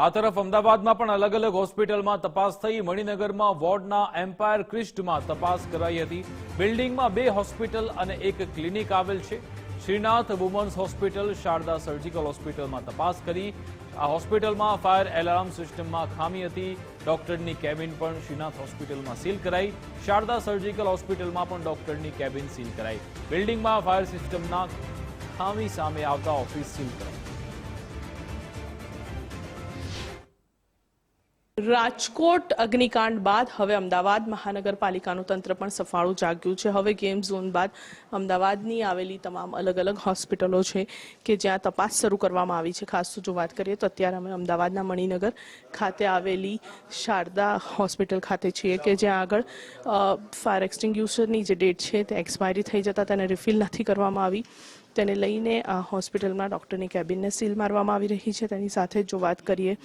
આ તરફ અમદાવાદમાં પણ અલગ અલગ હોસ્પિટલમાં તપાસ થઈ મણિનગરમાં વોર્ડના એમ્પાયર ક્રિસ્ટમાં તપાસ કરાઈ હતી. બિલ્ડિંગમાં બે હોસ્પિટલ અને એક ક્લિનિક આવેલ છે. Shrinath women's hospital, Sharda surgical હોસ્પિટલમાં તપાસ કરી. આ હોસ્પિટલમાં ફાયર એલાર્મ સિસ્ટમમાં ખામી હતી. ડોક્ટરની કેબિન પણ શ્રીનાથ હોસ્પિટલમાં સીલ કરાઈ. શારદા સર્જિકલ હોસ્પિટલમાં પણ ડોક્ટરની કેબિન સીલ કરાઈ. બિલ્ડિંગમાં ફાયર સિસ્ટમના ખામી સામે આવતા ઓફિસ સીલ કરાઈ. રાજકોટ અગ્નિકાંડ બાદ હવે અમદાવાદ મહાનગરપાલિકાનું તંત્ર પણ સફાળું જાગ્યું છે. હવે ગેમ ઝોન બાદ અમદાવાદની આવેલી તમામ અલગ અલગ હોસ્પિટલો છે કે જ્યાં તપાસ શરૂ કરવામાં આવી છે. ખાસ તો જો વાત કરીએ તો અત્યારે અમે અમદાવાદના મણિનગર ખાતે આવેલી શારદા હોસ્પિટલ ખાતે છીએ કે જ્યાં આગળ ફાયર એક્સટિંગ્યુશરની જે ડેટ છે તે એક્સપાયરી થઈ જતાં તેને રિફિલ નથી કરવામાં આવી. તેને લઈને આ હોસ્પિટલમાં ડૉક્ટરની કેબિનને સીલ મારવામાં આવી રહી છે. તેની સાથે જ વાત કરીએ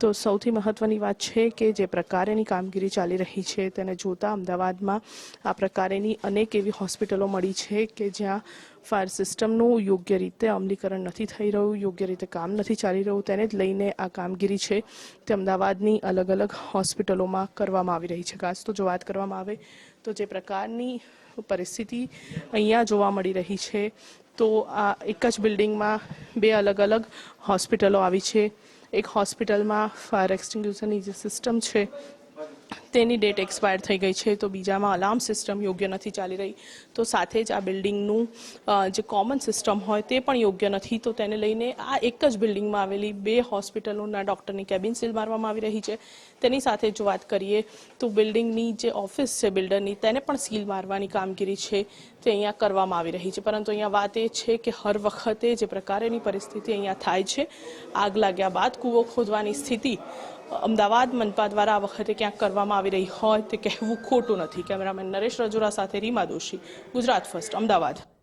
તો સૌથી મહત્વની વાત છે કે જે પ્રકારેની કામગીરી ચાલી રહી છે તેને જોતા અમદાવાદમાં આ પ્રકારેની અનેક એવી હોસ્પિટલો મળી છે કે જ્યાં ફાયર સિસ્ટમનું યોગ્ય રીતે અમલીકરણ નથી થઈ રહ્યું, યોગ્ય રીતે કામ નથી ચાલી રહ્યું. તેને જ લઈને આ કામગીરી છે તે અમદાવાદની અલગ અલગ હોસ્પિટલોમાં કરવામાં આવી રહી છે. ખાસ તો જો વાત કરવામાં આવે તો જે પ્રકારની પરિસ્થિતિ અહીંયા જોવા મળી રહી છે તો આ એક જ બિલ્ડિંગમાં બે અલગ અલગ હોસ્પિટલો આવી છે. એક હોસ્પિટલમાં ફાયર એક્સટિંગ્યુશનની જે સિસ્ટમ છે તેની ડેટ એક્સપાયર થઈ ગઈ છે, તો બીજામાં અલાર્મ સિસ્ટમ યોગ્ય નથી ચાલી રહી. તો સાથે જ આ બિલ્ડિંગનું જે કોમન સિસ્ટમ હોય તે પણ યોગ્ય નથી. તો તેને લઈને આ એક જ બિલ્ડિંગમાં આવેલી બે હોસ્પિટલોના ડૉક્ટરની કેબિન સીલ મારવામાં આવી રહી છે. તેની સાથે જો વાત કરીએ, તો બિલ્ડિંગની જે ઓફિસ છે બિલ્ડરની તેને પણ સીલ મારવાની કામગીરી છે તે અહીંયા કરવામાં આવી રહી છે. પરંતુ અહીંયા વાત એ છે કે હર વખતે જે પ્રકારેની પરિસ્થિતિ અહીંયા થાય છે, આગ લાગ્યા બાદ કૂવો ખોદવાની સ્થિતિ અમદાવાદ મનપા દ્વારા આ વખતે ક્યાંક કરવામાં આવી રહી હોય તે કહેવું ખોટું નથી. કેમેરામેન નરેશ રજોરા સાથે રીમા દોશી, ગુજરાત ફર્સ્ટ, અમદાવાદ.